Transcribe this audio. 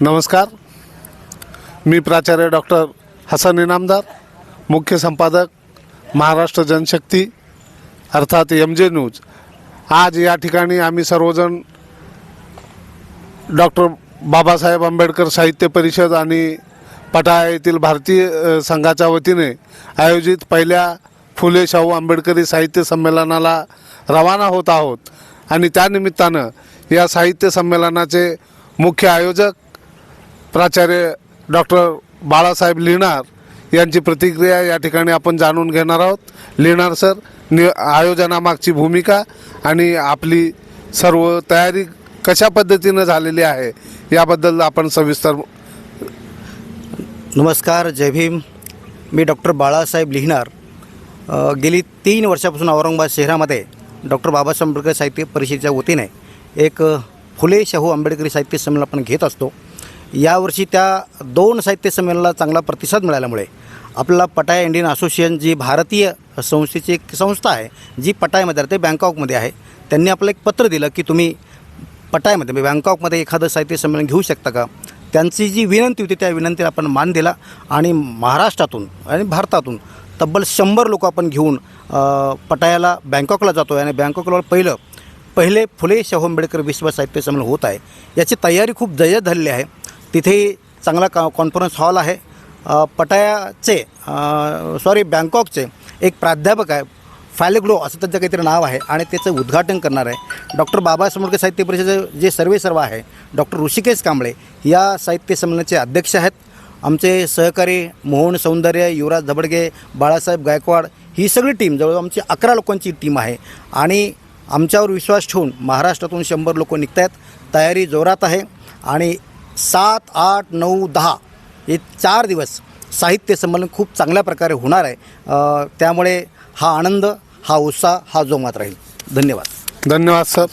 नमस्कार. मी प्राचार्य डॉक्टर हसन इनामदार मुख्य संपादक महाराष्ट्र जनशक्ती अर्थात एम जे न्यूज आज या ठिकाणी आम्ही सर्वजण डॉक्टर बाबासाहेब आंबेडकर साहित्य परिषद आणि पटाळा येथील भारतीय संघाच्या वतीने आयोजित पहिल्या फुले शाहू आंबेडकरी साहित्य संमेलनाला रवाना होत आहोत. आणि त्यानिमित्तानं या साहित्य संमेलनाचे मुख्य आयोजक प्राचार्य डॉक्टर बाळासाहेब लिहिणार यांची प्रतिक्रिया या ठिकाणी आपण जाणून घेणार आहोत. लिहिणार सर नि आयोजनामागची भूमिका आणि आपली सर्व तयारी कशा पद्धतीनं झालेली आहे याबद्दल आपण सविस्तर नमस्कार जय भीम. मी डॉक्टर बाळासाहेब लिहिणार. गेली तीन वर्षापासून औरंगाबाद शहरामध्ये डॉक्टर बाबासाहेब आंबेडकर साहित्य परिषदेच्या वतीने एक फुले शाहू आंबेडकरी साहित्य संमेलन आपण घेत असतो. यावर्षी त्या दोन साहित्य संमेलनाला चांगला प्रतिसाद मिळाल्यामुळे आपल्याला पटाया इंडियन असोसिएशन जी भारतीय संस्थेची एक संस्था आहे जी पटायामध्ये राहते बँकॉकमध्ये आहे त्यांनी आपलं एक पत्र दिलं की तुम्ही पटायामध्ये म्हणजे बँकॉकमध्ये एखादं साहित्य संमेलन घेऊ शकता का? त्यांची जी विनंती होती त्या विनंतीला आपण मान दिला आणि महाराष्ट्रातून आणि भारतातून तब्बल शंभर लोक आपण घेऊन पटायाला बँकॉकला जातो आहे आणि बँकॉकला पहिलं पहिले फुले शाहू आंबेडकर विश्व साहित्य संमेलन होत आहे. याची तयारी खूप जय्यत झालेली आहे. तिथे चांगला का कॉन्फरन्स हॉल आहे. पटायाचे सॉरी बँकॉकचे एक प्राध्यापक आहे फॅलेग्लो असं त्यांचं काहीतरी नाव आहे आणि त्याचं उद्घाटन करणार आहे. डॉक्टर बाबासाहेब आंबेडकर साहित्य परिषदेचे जे सर्वे सर्व आहे डॉक्टर ऋषिकेश कांबळे या साहित्य संमेलनाचे अध्यक्ष आहेत. आमचे सहकारी मोहन सौंदर्य युवराज धबडगे बाळासाहेब गायकवाड ही सगळी टीम जवळजवळ आमची अकरा लोकांची टीम आहे. आणि आमच्यावर विश्वास ठेवून महाराष्ट्रातून शंभर लोक निघत आहेत तयारी जोरात आहे. आणि सात आठ नऊ दहा हे चार दिवस साहित्य संमेलन खूप चांगल्या प्रकारे होणार आहे. त्यामुळे हा आनंद हा उत्साह हा जोमात राहील. धन्यवाद. धन्यवाद सर.